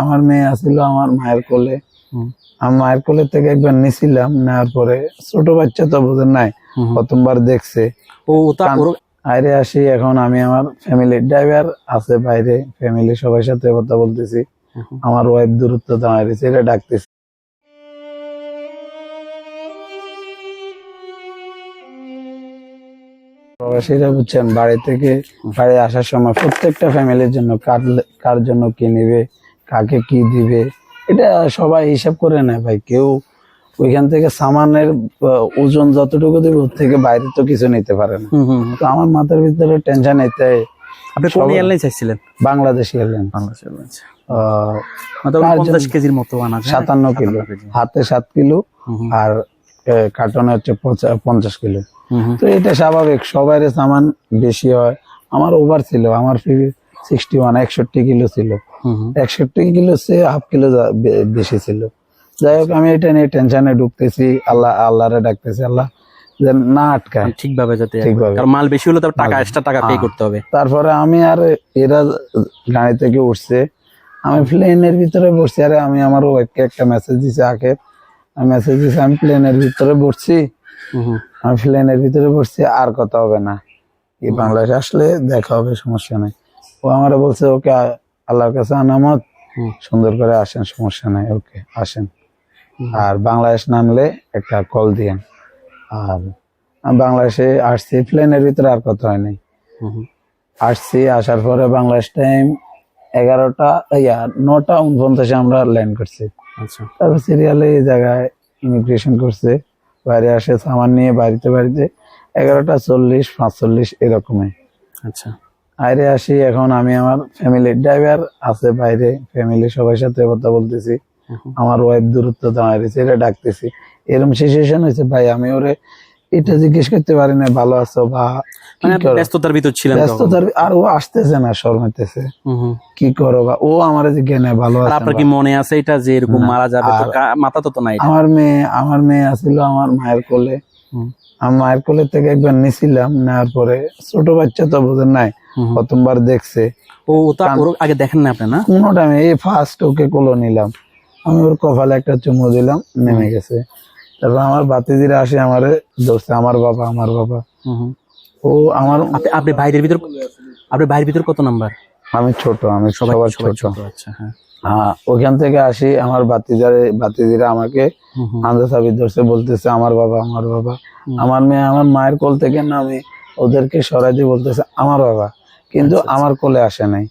আমার মেয়ে আসছিল আমার মায়ের কোলে। আমার মায়ের কোলে থেকে একবার নিছিলাম নেওয়ার পরে ছোট বাচ্চা তো বোঝেন নাই প্রথমবার দেখছে। ও আসি এখন আমি আমার ড্রাইভার আছে বাইরে ফ্যামিলি সবার সাথে কথা বলতেছি। আমার ওয়াইফ দূরত্ব দাঁড়িয়েছে এটা ডাকতেছি। প্রবাসীরা বুঝছেন বাড়ি থেকে বাড়ি আসার সময় প্রত্যেকটা ফ্যামিলির জন্য কার কার জন্য কি নিবে কাকে কি দিবে? এটা সবাই হিসাব করে নেয় ভাই। কেউ ওইখান থেকে সামানের ওজন যতটুকু দেবে ওর থেকে বাইরে তো কিছু নিতে পারে না। তো আমার মাথার ভিতরে টেনশন এতে আপনি কোন এয়ারলাইন চাইছিলেন? বাংলাদেশি এলেন বাংলাদেশ এয়ারলাইন্স মানে পঞ্চাশ কেজির মতো আনা সাতান্ন কিলো। হাতে সাত কিলো আর কার্টনে হচ্ছে পঞ্চাশ কিলো। তো এটা স্বাভাবিক সবার সামান বেশি হয়। আমার ওভার ছিল আমার সিক্সটি ওয়ান একষট্টি কিলো ছিল। একষট্টি কিলো সে হাফ কিলো বেশি ছিল। যাই হোক আমি এটা নিয়ে টেনশনে ঢুকতেছি। আল্লাহ আল্লাহরে ডাকতেছি আল্লাহ যেন না আটকায়। ঠিকভাবে যাতে ঠিকভাবে। মাল বেশি হলে তার টাকা এক্সট্রা টাকা পে হ্যাঁ। করতে হবে। তারপরে আমি আর এরা গাড়ি থেকে উঠছে। আমি প্লেনের ভিতরে বসছি। আরে আমি আমার ওয়াইফকে একটা মেসেজ দিছি আগে মেসেজ দিছি আমি প্লেনের ভিতরে বসছি। আমি প্লেনের ভিতরে বসছি আর কথা হবে না। এই বাংলাদেশ আসলে দেখা হবে সমস্যা নেই। ও আমারে বলছে ওকে আল্লাহর কাছে আনামত। সুন্দর করে আসেন সমস্যা নাই ওকে আসেন। আর বাংলাদেশ নামলে একটা কল দিয়েন। আর বাংলাদেশে আসছি প্লেনের ভিতরে আর কথা হয় হুম। আসছি আসার পরে বাংলাদেশ টাইম এগারোটা ইয়া নটা উনপঞ্চাশে আমরা ল্যান্ড করছি। আচ্ছা। তারপর সিরিয়ালে এই জায়গায় ইমিগ্রেশন করছে। বাইরে আসে সামান নিয়ে বাড়িতে বাড়িতে এগারোটা চল্লিশ পাঁচচল্লিশ এরকমই। আচ্ছা। বাইরে আসি এখন আমি আমার ফ্যামিলি ড্রাইভার আছে বাইরে ফ্যামিলি সবার সাথে কথা বলতেছি। আমার ওয়াইফ দূরত্ব দাঁড়িয়েছে এটা ডাকতেছি এরকম সিচুয়েশন হয়েছে ভাই আমি ওরে এটা জিজ্ঞেস করতে পারি না ভালো আছো বা কি মানে করো? ব্যস্ততার ভিতর তখন। ব্যস্ততার আর ও আসতেছে না শর্মাইতেছে। কি করো বা ও আমার জ্ঞানে ভালো আছে আপনার কি মনে আছে এটা যে এরকম মারা যাবে মাথা তো তো নাই আমার মেয়ে আমার মেয়ে আসছিল আমার মায়ের কোলে। আমার মায়ের কোলে থেকে একবার নিছিলাম নেওয়ার পরে ছোট বাচ্চা তো বোঝেন নাই। প্রথমবার দেখছে। ও তা আগে দেখেন না আপনি না? কোনো টাইমে এই ফার্স্ট ওকে কোলো নিলাম। আমি ওর কপালে একটা চুমু দিলাম নেমে গেছে। তারপর আমার বাতিদিরা আসে আমারে ধরছে আমার বাবা আমার বাবা। ও আমার আপনি বাইরের ভিতর আপনি বাইরের ভিতর কত নাম্বার? আমি ছোট আমি সবার ছোট। আচ্ছা হ্যাঁ। হ্যাঁ ওখান থেকে আসি আমার বাতিদারে বাতিদিরা আমাকে। আন্দা সাবির ধরছে বলতেছে আমার বাবা আমার বাবা। আমার মেয়ে আমার মায়ের কোল থেকে নামে ওদেরকে সরাই বলতেছে আমার বাবা। কিন্তু আচ্ছা, আচ্ছা। আমার কোলে আসে নাই।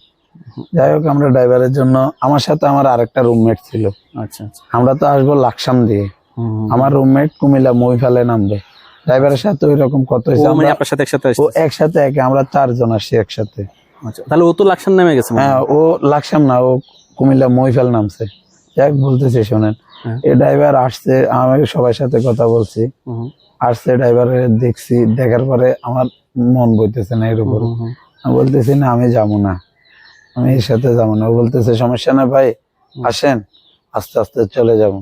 যাই হোক আমরা ড্রাইভারের জন্য আমার সাথে আমার আরেকটা রুমমেট ছিল। আচ্ছা আচ্ছা। আমরা তো আসব লাকসাম দিয়ে। আমার রুমমেট কুমিল্লা মহিফালে নামবে। ড্রাইভারের সাথে ওই রকম কত মানে আপনার সাথে একসাথে ও একসাথে একে আমরা চারজন আসছি একসাথে। আচ্ছা তাহলে ও তো লাকসাম নামে গেছে হ্যাঁ। ও লাকসাম না ও কুমিল্লা মহিফাল নামছে। যাক বলতেছে শোনেন। হ্যাঁ। এই ড্রাইভার আসছে আমি সবার সাথে কথা বলছি। আসছে ড্রাইভারের দেখছি দেখার পরে আমার মন বইতেছে না এর উপর। আমি বলতেছি না আমি যাব না। আমি এর সাথে যাব না। ও বলতেছে সমস্যা না ভাই আসেন আস্তে আস্তে চলে যাব।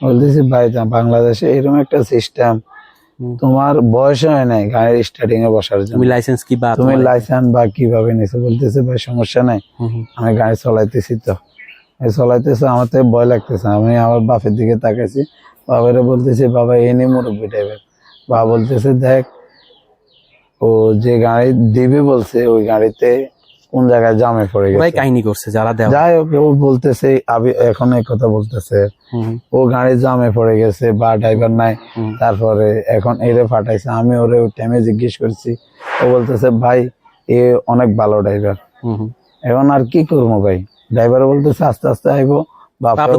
বলতেছি ভাই বাংলাদেশে এরকম একটা সিস্টেম তোমার বয়স হয় নাই গাড়ির স্টার্টিং এ বসার জন্য। তুমি লাইসেন্স কি বা তুমি লাইসেন্স বা কীভাবে নিছো? বলতেছে ভাই সমস্যা নাই। আমি গাড়ি চলাইতেছি তো। চলাইতেছে আমার থেকে ভয় লাগতেছে আমি আমার বাপের দিকে তাকাইছি। বাবারে বলতেছি বাবা এই নি মুরব্বী টাইপের বাবা বলতেছে দেখ ও যে গাড়ি দিবে বলছে ওই গাড়িতে কোন জায়গায় জামে পড়ে গেছে। কাহিনী করছে যারা দেওয়া যাই হোক ও বলতেছে আবি এখন এই কথা বলতেছে। ও গাড়ি জামে পড়ে গেছে বা ড্রাইভার নাই। তারপরে এখন এরে ফাটাইছে আমি ওরে ওই টাইমে জিজ্ঞেস করছি। ও বলতেছে ভাই এ অনেক ভালো ড্রাইভার। এখন আর কি করব ভাই? ড্রাইভার বলতেছে আস্তে আস্তে আইবো।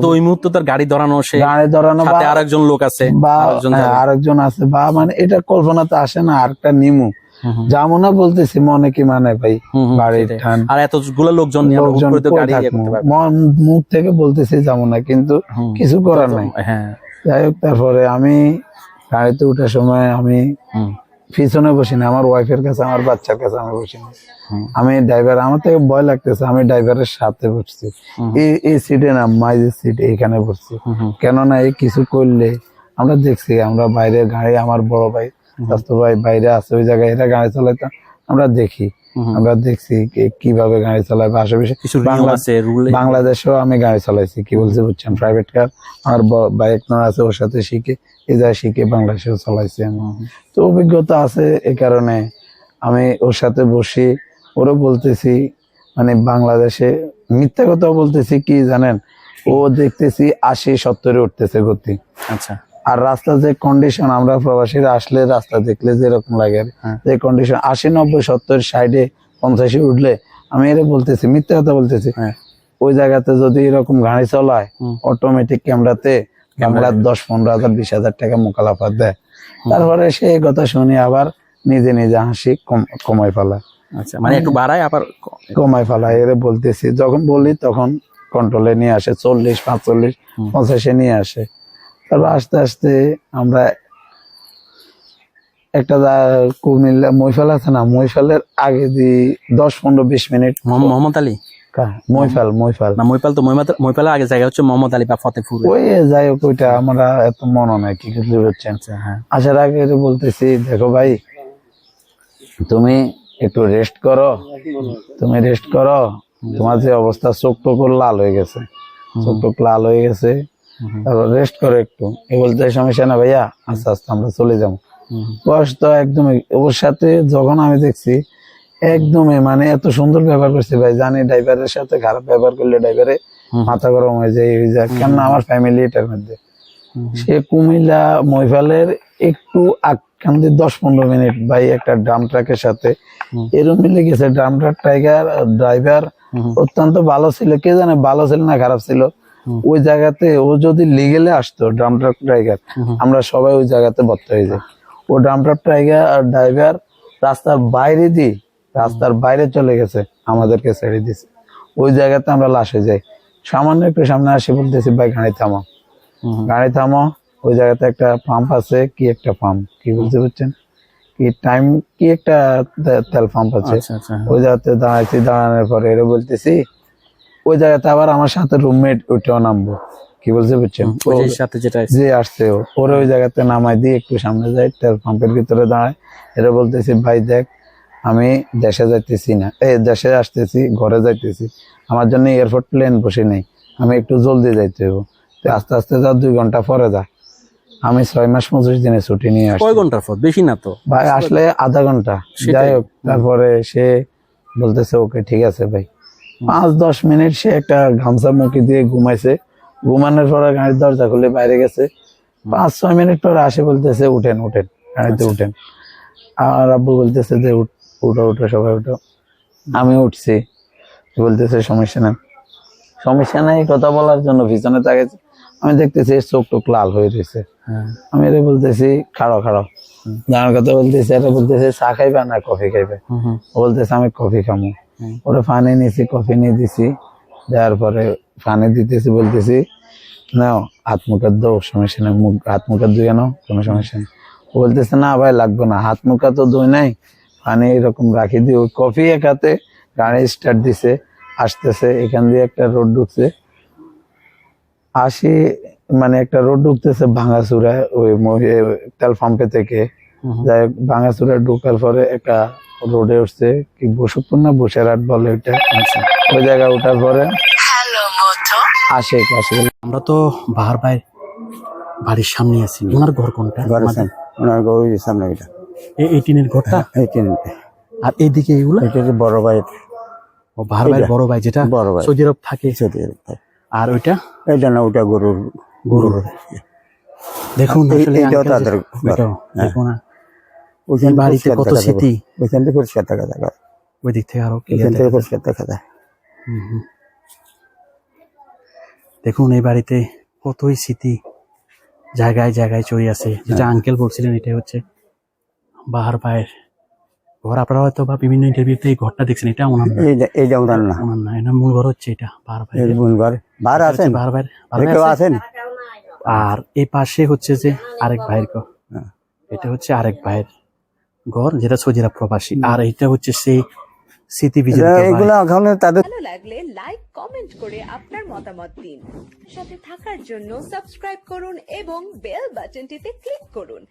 তো ওই মুহূর্তে তার গাড়ি ধরানো সে গাড়ি ধরানো বা আরেকজন লোক আছে বা আরেকজন হ্যাঁ। আরেকজন আছে। বা মানে এটা কল্পনা তো আসে না আরেকটা নিমু। হুম, হুম, না বলতেছি মনে কি মানে ভাই? বাড়ির ঠান। আর এতগুলো লোকজন ইয়ে মুখ থেকে বলতেছি কিন্তু কিছু করার নাই। হ্যাঁ। যাই হোক তারপরে আমি গাড়িতে উঠার সময় আমি পিছনে বসি না আমার ওয়াইফের কাছে আমার বাচ্চার কাছে আমি বসি না আমি ড্রাইভার আমার থেকে ভয় লাগতেছে আমি ড্রাইভারের সাথে বসছি। এই সিটে না মাইজের সিট এইখানে বসছি। কেননা এই কিছু করলে আমরা দেখছি আমরা বাইরে গাড়ি আমার বড় ভাই স্বাস্থ্য ভাই বাইরে আছে ওই জায়গায় এরা গাড়ি চালাইতাম আমরা দেখি। আমরা দেখছি কীভাবে গাড়ি চালায় বা আশেপাশে বাংলাদেশেও আমি গাড়ি চালাইছি কি বলছি বুঝছেন? প্রাইভেট কার আমার বাইক নোর আছে ওর সাথে শিখে এই জায়গায় শিখে বাংলাদেশেও চালাইছি আমি। তো অভিজ্ঞতা আছে এই কারণে। আমি ওর সাথে বসি ওরও বলতেছি মানে বাংলাদেশে মিথ্যা কথাও বলতেছি কি জানেন? ও দেখতেছি আশি সত্তরে উঠতেছে গতি। আচ্ছা। আর রাস্তার যে কন্ডিশন আমরা প্রবাসীরা আসলে রাস্তা দেখলে যেরকম লাগে হ্যাঁ। যে কন্ডিশন আশি নব্বই সত্তর সাইডে পঞ্চাশে উঠলে আমি এটা বলতেছি মিথ্যা কথা বলতেছি। হ্যাঁ। ওই জায়গাতে যদি এরকম গাড়ি চলায় অটোমেটিক ক্যামেরাতে ক্যামেরার দশ পনেরো হাজার বিশ হাজার টাকা মোকালাফাত দেয়। তারপরে সে কথা শুনে আবার নিজে নিজে হাসি কম- কমাই ফেলায় আচ্ছা মানে একটু বাড়ায় আবার কমাই ফেলায় এর বলতেছি। যখন বলি তখন কন্ট্রোলে নিয়ে আসে চল্লিশ পাঁচচল্লিশ পঞ্চাশে নিয়ে আসে। তারপর আস্তে আস্তে আমরা একটা কুমিল্লা মৈফাল আছে না মৈফালের আগে দি দশ পনেরো বিশ মিনিট মোহাম্মদ- আলী? না তো মৈমাত- আগে জায়গা হচ্ছে মোহাম্মদ আলী বা ফতেপুর ওই যাই হোক ওইটা আমরা এত মনে নাই কি কিছু হচ্ছেন আচ্ছা হ্যাঁ। আসার আগে বলতেছি দেখো ভাই তুমি একটু রেস্ট করো। তুমি রেস্ট করো। তোমার যে অবস্থা চোখ টোক লাল হয়ে গেছে। চোখ টোক লাল হয়ে গেছে। তারপর রেস্ট করো একটু। এ বলতে সমস্যা না ভাইয়া আস্তে আস্তে আমরা চলে যাব। বয়স তো একদমই ওর সাথে যখন আমি দেখছি একদমই মানে এত সুন্দর ব্যবহার করছে ভাই জানি ড্রাইভারের সাথে খারাপ ব্যবহার করলে ড্রাইভারে মাথা গরম হয়ে যায় এই যায় কেন আমার ফ্যামিলি এটার মধ্যে। সে কুমিল্লা মহিফালের একটু দিয়ে দশ পনেরো মিনিট ভাই একটা ড্রাম ট্রাকের সাথে। এরম মিলে গেছে ড্রাম ট্রাক টাইগার ড্রাইভার অত্যন্ত ভালো ছিল কে জানে ভালো ছিল না খারাপ ছিল। ওই জায়গাতে ও যদি লিগেলে আসতো ড্রাম ট্রাক টাইগার আমরা সবাই ওই জায়গাতে বদ্ধ হয়ে যাই। ও ড্রাম ট্রাক টাইগার আর ড্রাইভার রাস্তার বাইরে দি রাস্তার বাইরে চলে গেছে আমাদেরকে ছেড়ে দিছে ওই জায়গাতে আমরা লাশে যাই। সামান্য একটু সামনে আসি বলতেছি ভাই গাড়ি থামো গাড়ি থামো ওই জায়গাতে একটা পাম্প আছে কি একটা পাম্প কি বুঝতে পারছেন? কি টাইম কি একটা তেল পাম্প আছে? আচ্ছা আচ্ছা। ওই জায়গাতে দাঁড়াইছি দাঁড়ানোর পরে এরা বলতেছি ওই জায়গাতে আবার আমার সাথে রুমমেট ওইটাও নামবো। কি বলছে যে সাথে যেটা যে আসছে ওরে ওই জায়গাতে নামাই দিয়ে একটু সামনে যাই তেল পাম্পের ভিতরে দাঁড়ায়। এরা বলতেছি ভাই দেখ আমি দেশে যাইতেছি না। এই দেশে আসতেছি ঘরে যাইতেছি। আমার জন্য এয়ারপোর্ট প্লেন বসে নেই আমি একটু জলদি যাইতে হব তো আস্তে আস্তে যা দুই ঘণ্টা পরে যা। আমি ছয় মাস পঁচিশ দিনে ছুটি নিয়ে আসছি। কয় ঘণ্টার পথ বেশি না তো। ভাই আসলে আধা ঘণ্টা। যাই হোক তারপরে সে বলতেছে ওকে ঠিক আছে ভাই। পাঁচ দশ মিনিট সে একটা গামছা মুখে দিয়ে ঘুমাইছে। ঘুমানোর পরে গাড়ির দরজা খুলে বাইরে গেছে। পাঁচ ছয় মিনিট পরে আসে বলতেছে উঠেন উঠেন। গাড়িতে আচ্ছা। উঠেন। আর আব্বু বলতেছে যে উঠো উঠো সবাই উঠো। আমি উঠছি। বলতেছে সমস্যা নেই। সমস্যা নাই কথা বলার জন্য পিছনে তাকাইছে আমি দেখতেছি চোখ টোক লাল হয়ে রয়েছে। হ্যাঁ। আমি এটা বলতেছি খাড়ো খাড়ো। জানার কথা বলতেছি এটা বলতেছে চা খাইবে না কফি খাইবে? বলতেছে আমি কফি খামো। ওরা পানি নিয়েছি কফি নিয়ে দিছি দেওয়ার পরে পানি দিতেছি বলতেছি নাও হাত দো সমস্যা নেই মুখ হাত মুখের ধুয়ে নাও কোনো সমস্যা নেই। ও বলতেছে না ভাই লাগবে না হাত মুখা তো ধুই নাই পানি এরকম রাখি দিয়ে ওই কফি এক হাতে গাড়ি স্টার্ট দিছে আসতেছে এখান দিয়ে একটা রোড ঢুকছে। আসি মানে একটা রোড ঢুকতেছে ভাঙাচুরা ওই তেল পাম্পে থেকে। যাই ভাঙাচুরা ঢুকার পরে একটা রোডে উঠছে কি বসুপুর না বসেরহাট বলে ওইটা ওই জায়গায় ওঠার পরে আসে আসে। আমরা তো বাহার ভাই বাড়ির সামনে আছি। ওনার ঘর কোনটা? ওনার গরুর সামনে এটা এই এই টিনের ঘরটা? এই তিনটে আর এইদিকে এইগুলো? এটা বড় ভাই ও বাহার ভাইয়ের বড় ভাই যেটা বড় ভাই। সৌদি আরব থাকে। ছোট ভাই। আর ওইটা? এটা না ওটা গরুর গরুর। দেখুন এই- আসলে এইটাও তাদের ঘর। হ্যাঁ। দেখুন না, ওইখান বাড়িতে কত স্মৃতি? ওইখান থেকে পরিষ্কার দেখা যায় ওই দিক থেকে আরও ওইখান থেকে পরিষ্কার দেখা যায়। হুম, হুম। দেখুন এই বাড়িতে কতই স্মৃতি জায়গায় জায়গায় চড়ে আছে যেটা হ্যাঁ। আঙ্কেল বলছিলেন এটা হচ্ছে বাহার ভাইয়ের ঘর। আপনারা হয়তো বা বিভিন্ন ইন্টারভিউতে এই ঘরটা দেখছেন এটা ওনার এই যে- ওনার না ওনার না এটা মূল ঘর হচ্ছে এটা বাহার বুনঘর বার এটা আছেন? বাহার কেউ আছে? আছেন? আর এই পাশে হচ্ছে যে আরেক ভাইয়ের ঘর। হ্যাঁ। এটা হচ্ছে আরেক ভাইয়ের ঘর যেটা সৌদিরা প্রবাসী। আর এটা হচ্ছে সেই স্মৃতি। এগুলো ওখানে তাদের ভালো লাগলে লাইক কমেন্ট করে আপনার মতামত দিন। সাথে থাকার জন্য সাবস্ক্রাইব করুন এবং বেল বাটনটিতে ক্লিক করুন।